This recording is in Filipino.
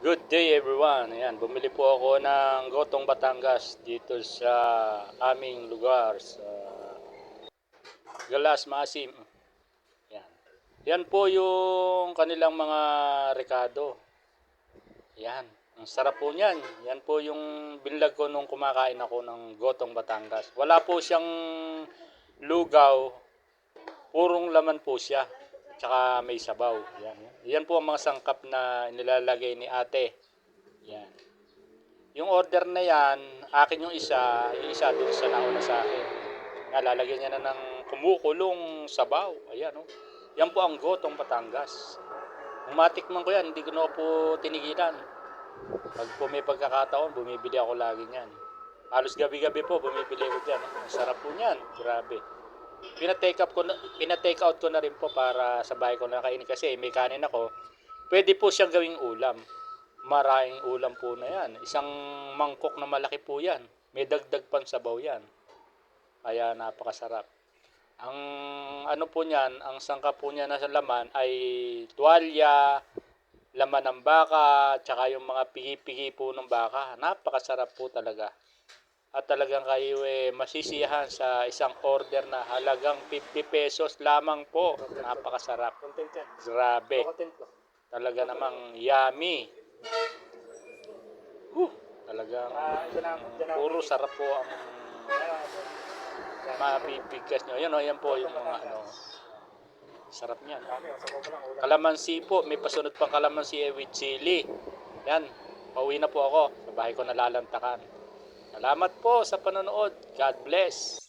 Good day everyone. Ayan, bumili po ako ng Gotong Batangas dito sa aming lugar sa Galas Maasim. Ayan. Yan po yung kanilang mga rekado. Yan. Ang sarap po niyan. Yan po yung binlag ko nung kumakain ako ng Gotong Batangas. Wala po siyang lugaw. Purong laman po siya. Tsaka may sabaw. Yan, yan. po ang mga sangkap na nilalagay ni ate. Yan. Yung order na yan, akin yung isa, yung isa dun sa nauna sa akin. Nga, lalagyan niya na ng kumukulong sabaw. Ayan, oh. Yan po ang gotong Batangas. Kung matikman ko yan, hindi ko na po tinigilan. Pag po may pagkakataon, bumibili ako lagi niyan. Halos gabi-gabi po, bumibili ako dyan. Ang sarap po niyan. Grabe. Pina-take up ko na, pina-take out ko na rin po para sa bahay ko na kainin kasi may kanin ako. Pwede po siyang gawing ulam. Maraming ulam po na yan. Isang mangkok na malaki po yan. May dagdag pang sabaw yan. Kaya napakasarap. Ang ano po niyan, ang sangka po niya na sa laman ay tuwalya, laman ng baka, tsaka yung mga pigi-pigi po ng baka. Napakasarap po talaga. At talagang kayo eh, masisiyahan sa isang order na halagang 50 pesos lamang po. Napakasarap. Grabe. Talaga namang yummy. Huh, talagang Ah, puro sarap po ang mapipigkas nyo. Yan o, yan po yung mga ano. Sarap niyan. Kalamansi po, may pasunod pang kalamansi eh, with chili. Yan, pauwi na po ako. Sa bahay ko nalalantakan. Salamat po sa panonood. God bless.